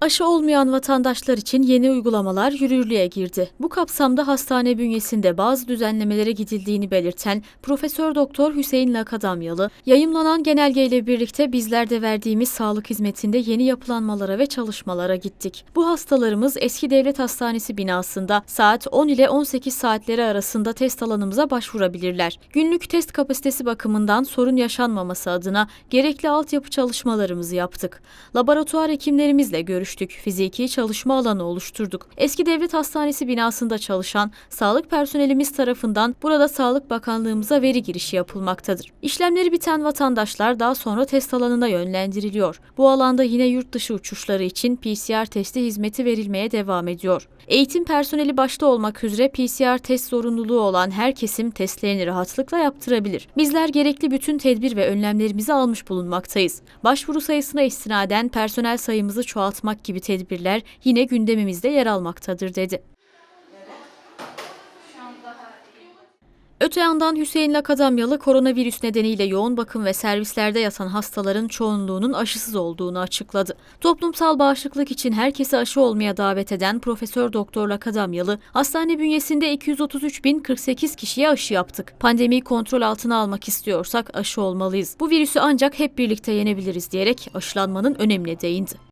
Aşı olmayan vatandaşlar için yeni uygulamalar yürürlüğe girdi. Bu kapsamda hastane bünyesinde bazı düzenlemelere gidildiğini belirten Profesör Doktor Hüseyin Lakadamyalı, yayımlanan genelgeyle birlikte bizler de verdiğimiz sağlık hizmetinde yeni yapılanmalara ve çalışmalara gittik. Bu hastalarımız eski devlet hastanesi binasında saat 10 ile 18 saatleri arasında test alanımıza başvurabilirler. Günlük test kapasitesi bakımından sorun yaşanmaması adına gerekli altyapı çalışmalarımızı yaptık. Laboratuvar hekimlerimizle görüştük. Fiziki çalışma alanı oluşturduk. Eski devlet hastanesi binasında çalışan sağlık personelimiz tarafından burada Sağlık Bakanlığımıza veri girişi yapılmaktadır. İşlemleri biten vatandaşlar daha sonra test alanına yönlendiriliyor. Bu alanda yine yurt dışı uçuşları için PCR testi hizmeti verilmeye devam ediyor. Eğitim personeli başta olmak üzere PCR test zorunluluğu olan her kesim testlerini rahatlıkla yaptırabilir. Bizler gerekli bütün tedbir ve önlemlerimizi almış bulunmaktayız. Başvuru sayısına istinaden personel sayımızı çoğaltmak gibi tedbirler yine gündemimizde yer almaktadır dedi. Öte yandan Hüseyin Lakadamyalı koronavirüs nedeniyle yoğun bakım ve servislerde yatan hastaların çoğunluğunun aşısız olduğunu açıkladı. Toplumsal bağışıklık için herkesi aşı olmaya davet eden Profesör Doktor Lakadamyalı, hastane bünyesinde 233.048 kişiye aşı yaptık. Pandemiyi kontrol altına almak istiyorsak aşı olmalıyız. Bu virüsü ancak hep birlikte yenebiliriz diyerek aşılanmanın önemine değindi.